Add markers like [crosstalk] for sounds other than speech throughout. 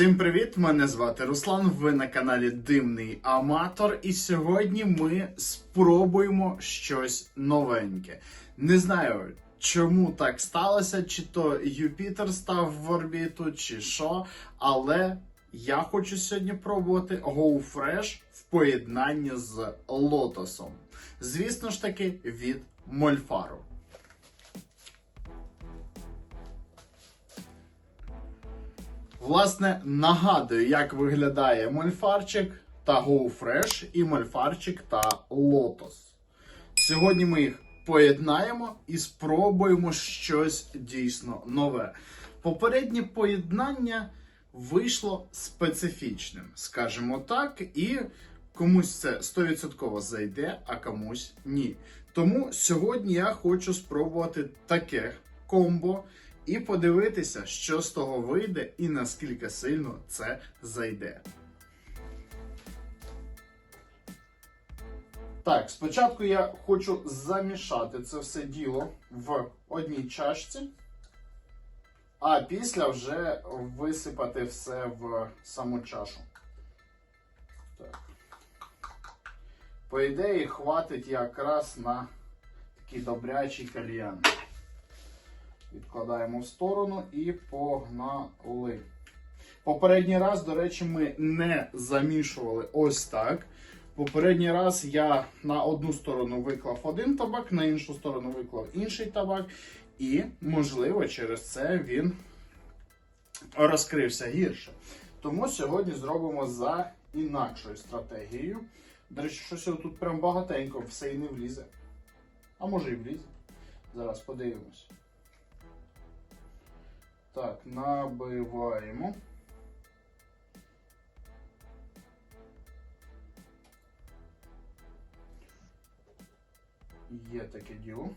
Всім привіт! Мене звати Руслан. Ви на каналі Димний Аматор, і сьогодні ми спробуємо щось новеньке. Не знаю, чому так сталося, чи то Юпітер став в орбіту, чи що, але я хочу сьогодні пробувати GoFresh в поєднанні з лотосом. Звісно ж таки, від Мольфару. Власне, нагадую, як виглядає мольфарчик та GoFresh і мольфарчик та Lotus. Сьогодні ми їх поєднаємо і спробуємо щось дійсно нове. Попереднє поєднання вийшло специфічним, скажімо так, і комусь це 100% зайде, а комусь ні. Тому сьогодні я хочу спробувати таке комбо і подивитися, що з того вийде і наскільки сильно це зайде. Так, спочатку я хочу замішати це все діло в одній чашці, а після вже висипати все в саму чашу. Так. По ідеї, хватить якраз на такий добрячий кальян. Відкладаємо в сторону і погнали. Попередній раз, до речі, ми не замішували ось так. Попередній раз я на одну сторону виклав один табак, на іншу сторону виклав інший табак, і, можливо, через це він розкрився гірше. Тому сьогодні зробимо за інакшою стратегією. До речі, щось тут прям багатенько, все і не влізе. А може і влізе. Зараз подивимось. Так, набиваємо. Є таке діло.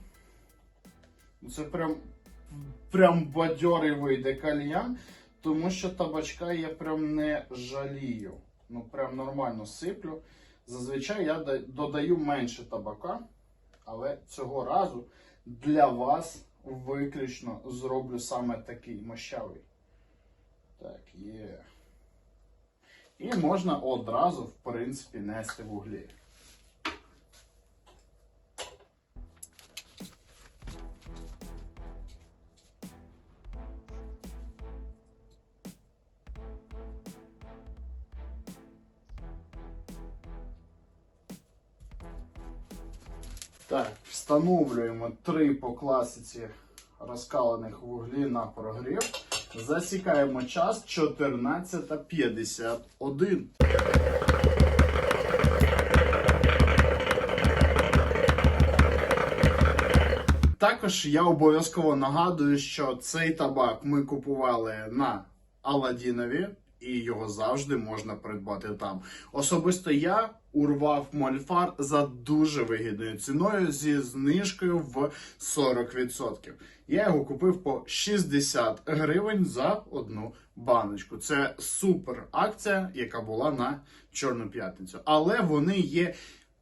Ну, Це прям, прям бадьорий вийде кальян, тому що табачка я прям не жалію. Ну, прям нормально сиплю. Зазвичай я додаю менше табака, але цього разу для вас виключно зроблю саме такий мощавий. Так, є. І можна одразу, в принципі, нести вуглі. Так, встановлюємо три по класиці розкалених вуглі на прогрів. Засікаємо час 14.51. Також я обов'язково нагадую, що цей табак ми купували на Аладдінові, і його завжди можна придбати там. Особисто я урвав мольфар за дуже вигідною ціною зі знижкою в 40%. Я його купив по 60 гривень за одну баночку. Це супер акція, яка була на Чорну п'ятницю. Але вони є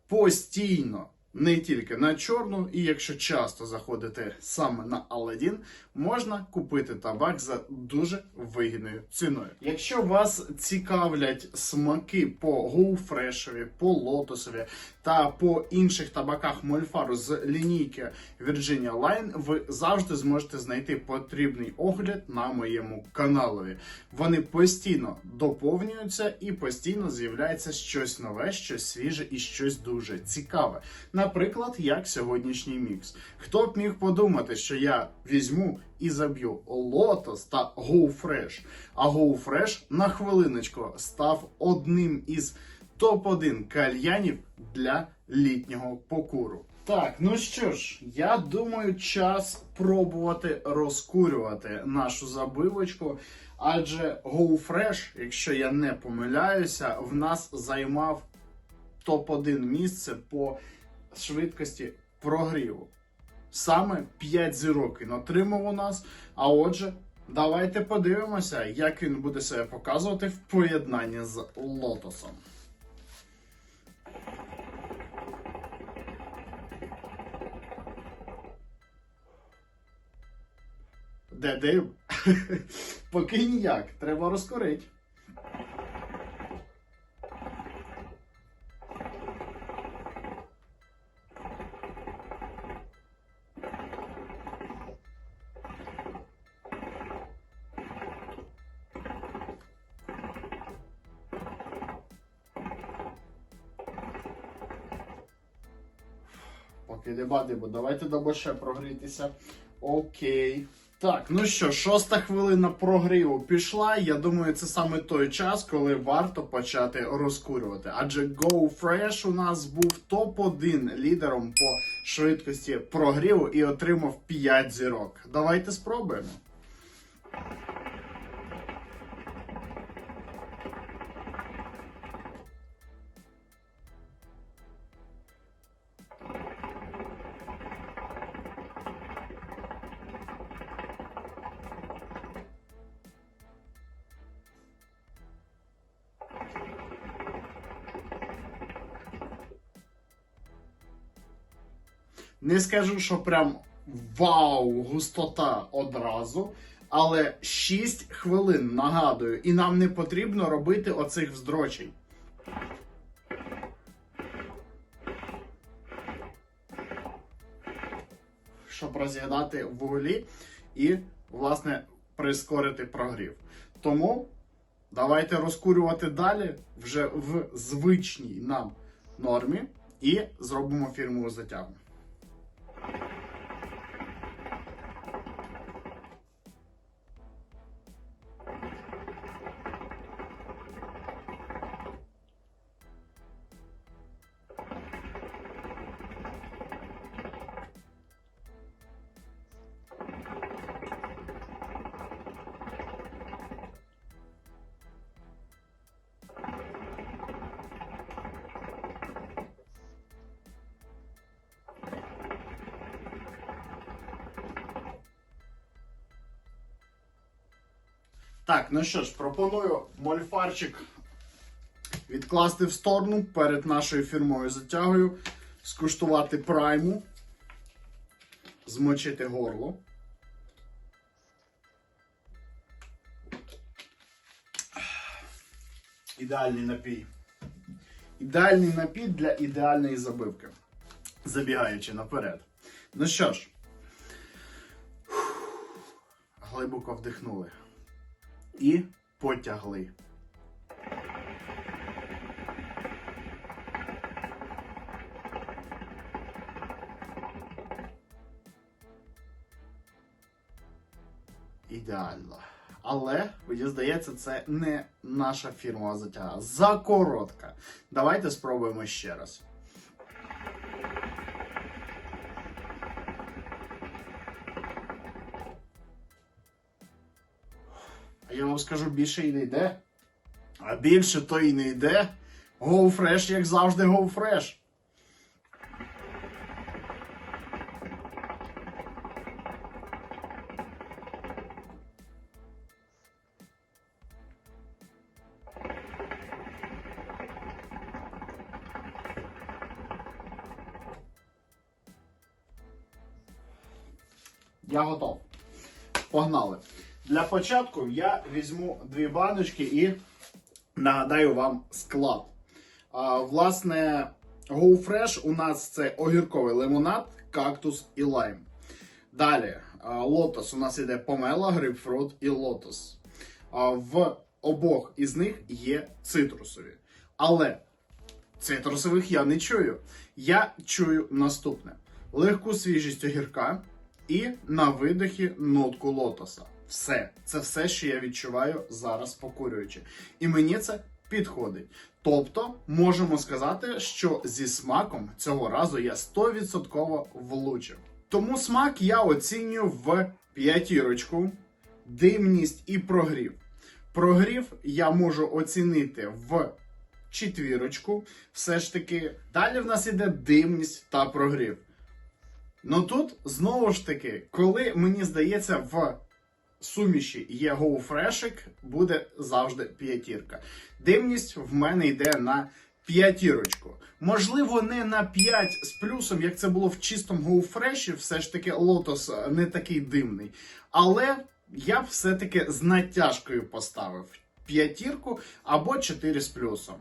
постійно. Не тільки на чорну, і якщо часто заходити саме на Aladdin, можна купити табак за дуже вигідною ціною. Якщо вас цікавлять смаки по GoFresh, по лотосові та по інших табаках Мольфару з лінійки Virginia Line, ви завжди зможете знайти потрібний огляд на моєму каналові. Вони постійно доповнюються і постійно з'являється щось нове, щось свіже і щось дуже цікаве. Наприклад, як сьогоднішній мікс. Хто б міг подумати, що я візьму і заб'ю Lotus та GoFresh. А GoFresh на хвилиночку став одним із топ-1 кальянів для літнього покуру. Так, ну що ж, я думаю, час пробувати розкурювати нашу забивочку. Адже GoFresh, якщо я не помиляюся, в нас займав топ-1 місце по швидкості прогріву. Саме 5 зірок він отримав у нас. А отже, давайте подивимося, як він буде себе показувати в поєднанні з лотосом. Де дим? [laughs] Поки ніяк, треба розкорити. Окей, давайте дамо ще прогрітися. Окей. Так, ну що, шоста хвилина прогріву пішла. Я думаю, це саме той час, коли варто почати розкурювати. Адже GoFresh у нас був топ-1 лідером по швидкості прогріву і отримав 5 зірок. Давайте спробуємо. Не скажу, що прям вау, густота одразу. Але 6 хвилин нагадую, і нам не потрібно робити оцих вздрочень. Щоб роз'єднати вуглі і, власне, прискорити прогрів. Тому давайте розкурювати далі вже в звичній нам нормі і зробимо фірмову затягу. Так, ну що ж, пропоную мольфарчик відкласти в сторону перед нашою фірмовою затягою, скуштувати прайму, змочити горло. Ідеальний напій. Ідеальний напій для ідеальної забивки. Забігаючи наперед. Ну що ж, глибоко вдихнули і потягли. Ідеально. Але, мені здається, це не наша фірмова затяга. Закоротка. Давайте спробуємо ще раз. А я вам скажу, більше і не йде. А більше то і не йде. Go Fresh, як завжди, Go Fresh. Я готов. Погнали. Для початку я візьму дві баночки і нагадаю вам склад. А, власне, Go Fresh у нас це огірковий лимонад, кактус і лайм. Далі, лотос у нас іде помела, грейпфрут і лотос. А, в обох із них є цитрусові. Але цитрусових я не чую. Я чую наступне: легку свіжість огірка і на видихі нотку лотоса. Все, це все, що я відчуваю зараз покурюючи. І мені це підходить. Тобто, можемо сказати, що зі смаком цього разу я 100% влучив. Тому смак я оцінюю в п'ятірочку, димність і прогрів. Прогрів я можу оцінити в четвірочку. Все ж таки, далі в нас іде димність та прогрів. Ну тут знову ж таки, коли мені здається, в суміші є гоуфрешик, буде завжди п'ятірка. Димність в мене йде на п'ятірочку. Можливо, не на 5 з плюсом, як це було в чистому гоуфреші, все ж таки лотос не такий димний. Але я все-таки з натяжкою поставив п'ятірку або 4 з плюсом.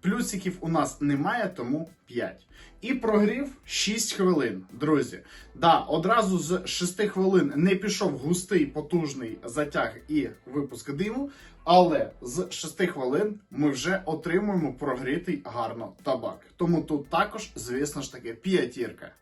Плюсиків у нас немає, тому 5. І прогрів 6 хвилин, друзі. Да, одразу з 6 хвилин не пішов густий потужний затяг і випуск диму, але з 6 хвилин ми вже отримуємо прогрітий гарно табак. Тому тут також, звісно ж таки, п'ятірка.